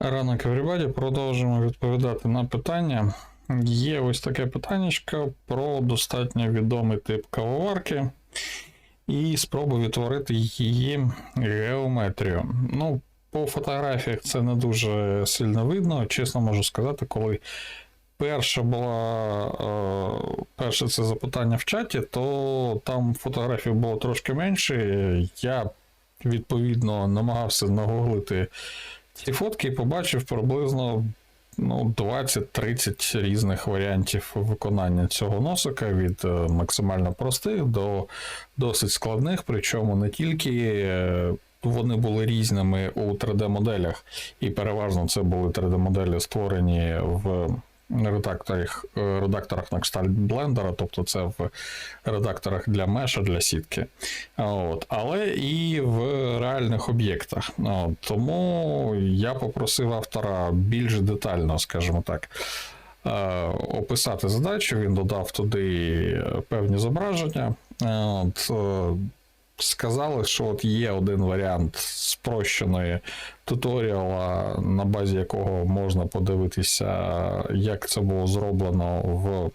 Ранок everybody, продовжимо відповідати на питання. Є ось таке питаннячко про достатньо відомий тип кавоварки і спробу відтворити її геометрію. Ну, по фотографіях це не дуже сильно видно. Чесно можу сказати, коли перша була е, перше це запитання в чаті, то там фотографій було трошки менше. Я відповідно намагався нагуглити ці фотки побачив приблизно ну, 20-30 різних варіантів виконання цього носика від е, максимально простих до досить складних, причому не тільки. е, Вони були різними у 3D-моделях, і переважно це були 3D-моделі, створені в редакторах, е, редакторах на кшталт блендера, тобто це в редакторах для меша, для сітки. От. Але і в реальних об'єктах. Тому я попросив автора більш детально, скажімо так, е, описати задачу. Він додав туди певні зображення. От. Сказали, що от є один варіант спрощеної туторіала, на базі якого можна подивитися, як це було зроблено в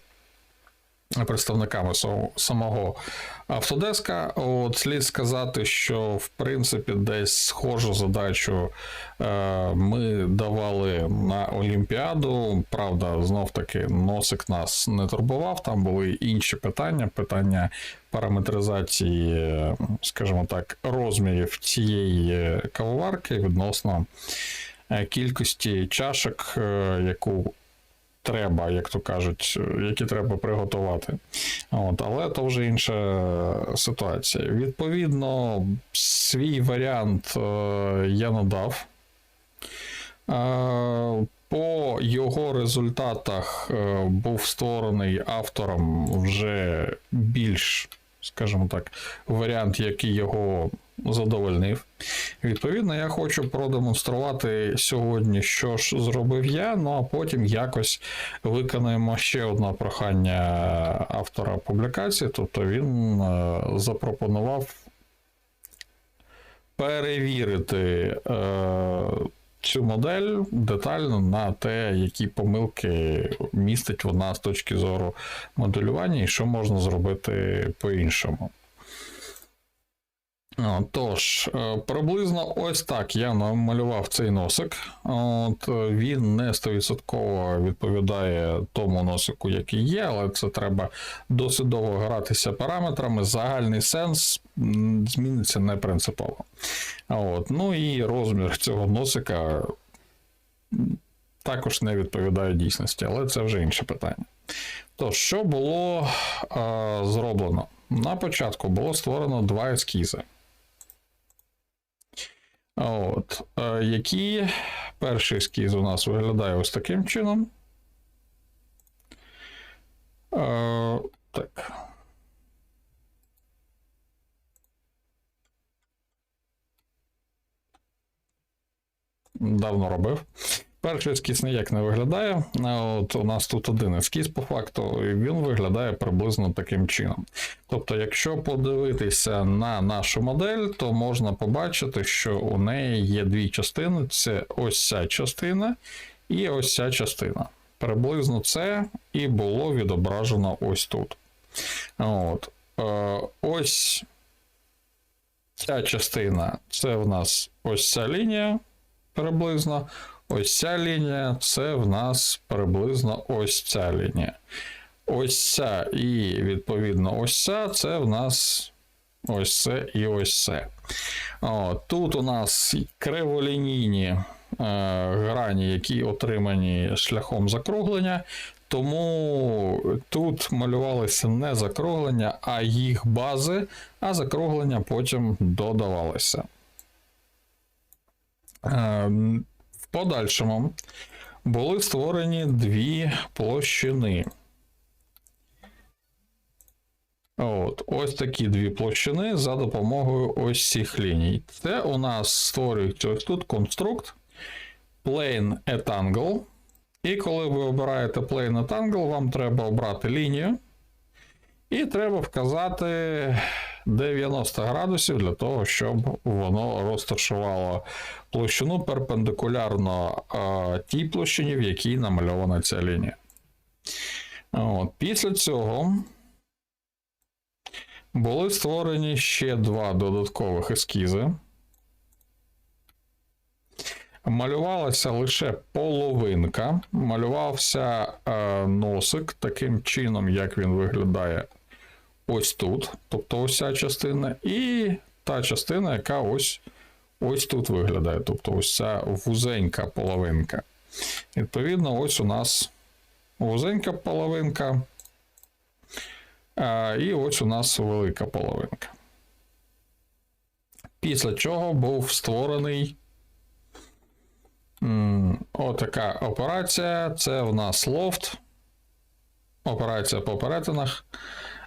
представниками самого Автодеска. От слід сказати, що в принципі десь схожу задачу е, ми давали на Олімпіаду. Правда, знов таки носик нас не турбував. Там були інші питання, питання параметризації, скажімо так, розмірів цієї кавоварки відносно е, кількості чашок, е, яку треба, як то кажуть, е, які треба приготувати. От, але то вже інша ситуація. Відповідно, свій варіант е, я надав. Е, По його результатах був створений автором вже більш, скажімо так, варіант, який його задовольнив. Відповідно, я хочу продемонструвати сьогодні, що ж зробив я, ну а потім якось виконаємо ще одне прохання автора публікації. Тобто він е, запропонував перевірити е, цю модель детально на те, які помилки містить вона з точки зору моделювання і що можна зробити по-іншому. Тож, е, приблизно ось так я намалював цей носик. От, е, він не 100% відповідає тому носику, який є, але це треба досить довго гратися параметрами. Загальний сенс зміниться не принципово. От, ну і розмір цього носика також не відповідає дійсності, але це вже інше питання. Тож, що було е, зроблено? На початку було створено два ескізи. От, е, які перший ескіз у нас виглядає ось таким чином. Е, так. Давно робив. Перший ескіз ніяк не виглядає. От у нас тут один ескіз по факту, і він виглядає приблизно таким чином. Тобто, якщо подивитися на нашу модель, то можна побачити, що у неї є дві частини: це ось ця частина і ось ця частина. Приблизно це і було відображено ось тут. От. Е, ось ця частина це в нас ось ця лінія приблизно. Ось ця лінія це в нас приблизно ось ця лінія. Ось ця і відповідно ось ця це в нас ось це і ось це. О, тут у нас криволінійні е, грані, які отримані шляхом закруглення. Тому тут малювалися не закруглення, а їх бази, а закруглення потім додавалися. Подальшому були створені дві площини. От, ось такі дві площини за допомогою ось цих ліній. Це у нас створюється ось тут конструкт plane at angle. І коли ви обираєте plane at angle, вам треба обрати лінію. І треба вказати 90 градусів для того, щоб воно розташувало площину перпендикулярно тій площині, в якій намальована ця лінія. От. Після цього були створені ще два додаткових ескізи. Малювалася лише половинка, малювався е, носик таким чином, як він виглядає ось тут, тобто ось ця частина, і та частина, яка ось ось тут виглядає, тобто ось ця вузенька половинка. Відповідно, ось у нас вузенька половинка, і ось у нас велика половинка. Після чого був створений отака операція. Це в нас лофт. Операція по перетинах.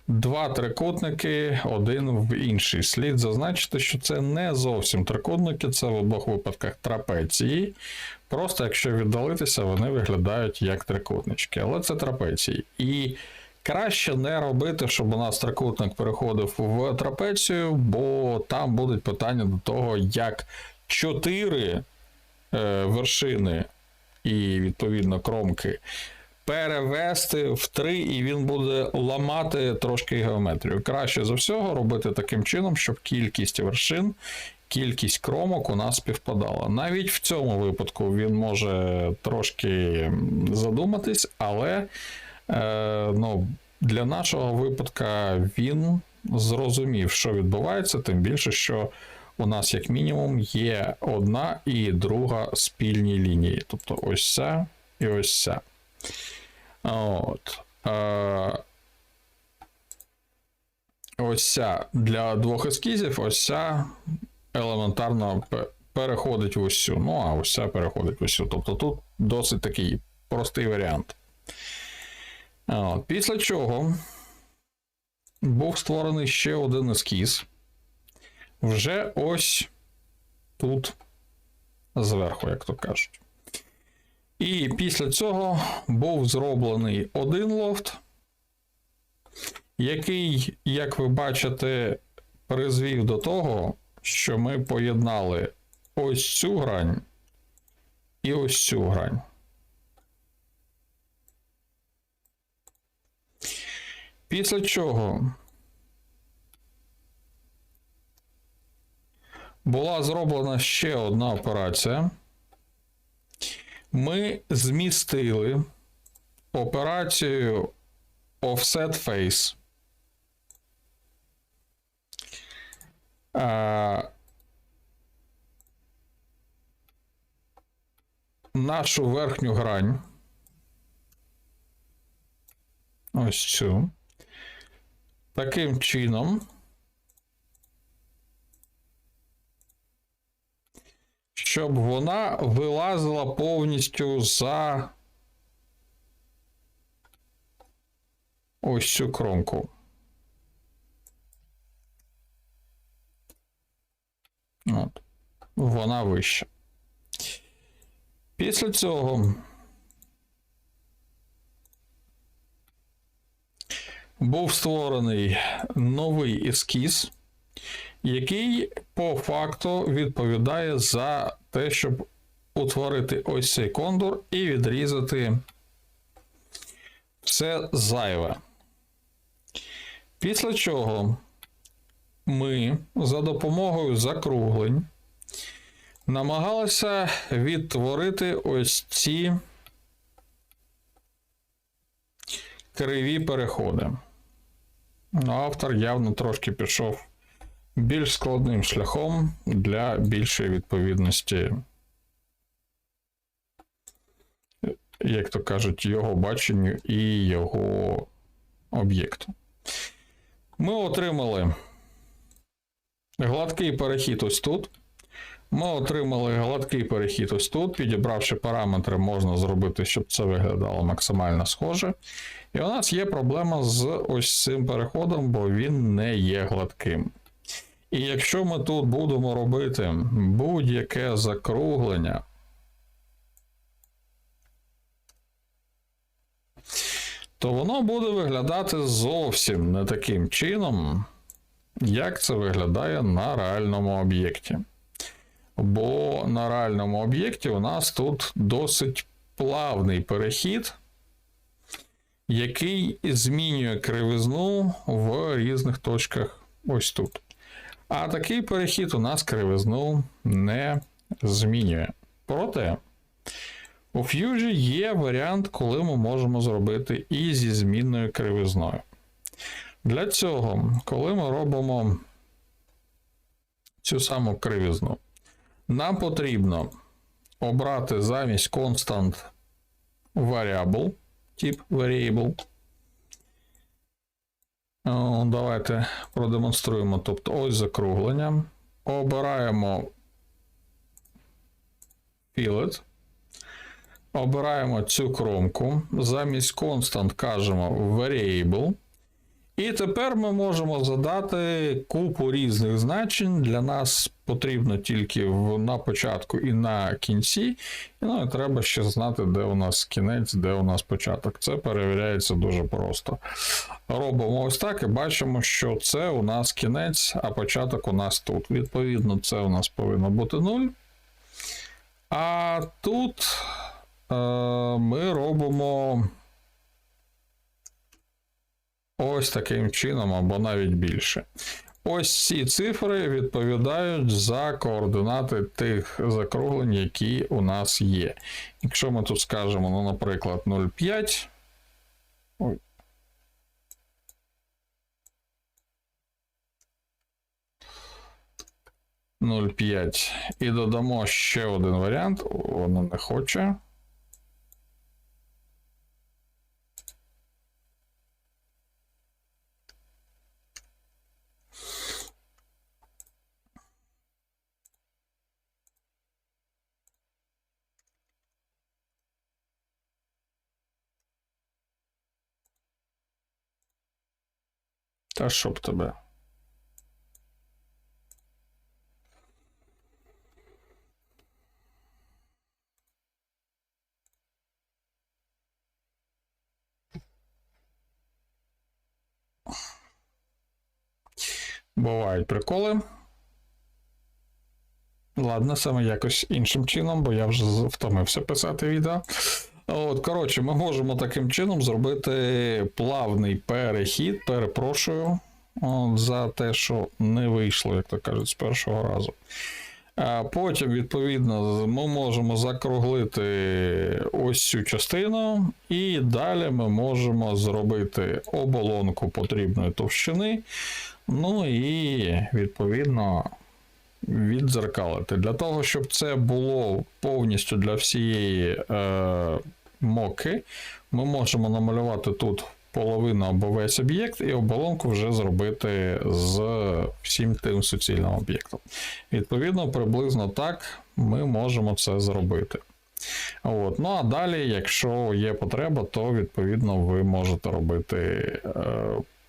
Два трикутники, один в інший. Слід зазначити, що це не зовсім трикутники, це в обох випадках трапеції. Просто якщо віддалитися, вони виглядають як трикутнички, але це трапеції. І краще не робити, щоб у нас трикутник переходив в трапецію, бо там будуть питання до того, як чотири е, вершини і відповідно кромки перевести в 3, і він буде ламати трошки геометрію. Краще за всього робити таким чином, щоб кількість вершин, кількість кромок у нас співпадала. Навіть в цьому випадку він може трошки задуматись, але е, ну, для нашого випадка він зрозумів, що відбувається, тим більше, що. У нас, як мінімум, є одна і друга спільні лінії. Тобто ось ця і ось ця. От. Е, ось для двох ескізів, ось ця елементарно переходить в ось. Ну, а ось переходить в ось. Тобто тут досить такий простий варіант. От. Після чого був створений ще один ескіз. Вже ось тут зверху, як то кажуть. І після цього був зроблений один лофт, який, як ви бачите, призвів до того, що ми поєднали ось цю грань і ось цю грань. Після чого була зроблена ще одна операція ми змістили операцію Offset Face. Нашу верхню грань. Ось цю. Таким чином. Щоб вона вилазила повністю за ось цю кромку. От. Вона вища. Після цього був створений новий ескіз який по факту відповідає за те, щоб утворити ось цей кондур і відрізати все зайве. Після чого ми за допомогою закруглень намагалися відтворити ось ці криві переходи. Ну, Автор явно трошки пішов більш складним шляхом для більшої відповідності, як то кажуть, його баченню і його об'єкту. Ми отримали гладкий перехід ось тут. Ми отримали гладкий перехід ось тут. Підібравши параметри, можна зробити, щоб це виглядало максимально схоже. І у нас є проблема з ось цим переходом, бо він не є гладким. І якщо ми тут будемо робити будь-яке закруглення, то воно буде виглядати зовсім не таким чином, як це виглядає на реальному об'єкті. Бо на реальному об'єкті у нас тут досить плавний перехід, який змінює кривизну в різних точках ось тут. А такий перехід у нас кривизну не змінює. Проте у Fusion є варіант, коли ми можемо зробити і зі змінною кривизною. Для цього, коли ми робимо цю саму кривизну, нам потрібно обрати замість constant variable, тип variable. О, Давайте продемонструємо. Тобто ось закруглення. Обираємо fillet. Обираємо цю кромку. Замість constant кажемо variable. І тепер ми можемо задати купу різних значень. Для нас потрібно тільки в, на початку і на кінці. Ну і треба ще знати, де у нас кінець, де у нас початок. Це перевіряється дуже просто. Робимо ось так і бачимо, що це у нас кінець, а початок у нас тут. Відповідно, це у нас повинно бути 0. А тут е, ми робимо. Ось таким чином, або навіть більше. Ось ці цифри відповідають за координати тих закруглень, які у нас є. Якщо ми тут скажемо, ну, наприклад, 0,5. Ой. І додамо ще один варіант. Воно не хоче. Та щоб тебе. Бувають приколи. Ладно, саме якось іншим чином, бо я вже втомився писати відео. От, коротше, ми можемо таким чином зробити плавний перехід, перепрошую от, за те, що не вийшло, як то кажуть, з першого разу. А потім, відповідно, ми можемо закруглити ось цю частину, і далі ми можемо зробити оболонку потрібної товщини. Ну і відповідно віддзеркалити. Для того, щоб це було повністю для всієї е, моки, ми можемо намалювати тут половину або весь об'єкт, і оболонку вже зробити з всім тим суцільним об'єктом. Відповідно, приблизно так ми можемо це зробити. От. Ну а далі, якщо є потреба, то відповідно ви можете робити е,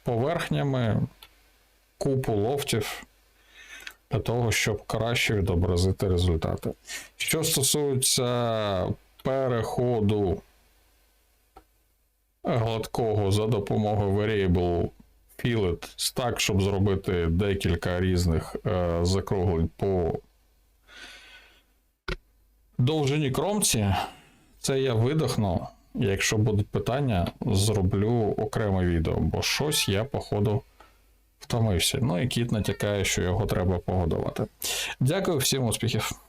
поверхнями купу лофтів для того, щоб краще відобразити результати. Що стосується переходу гладкого за допомогою variable fillet так, щоб зробити декілька різних е, закруглень по довжині кромці, це я видихну. Якщо будуть питання, зроблю окреме відео, бо щось я, походу, втомився. Ну і кіт натякає, що його треба погодувати. Дякую, всім успіхів!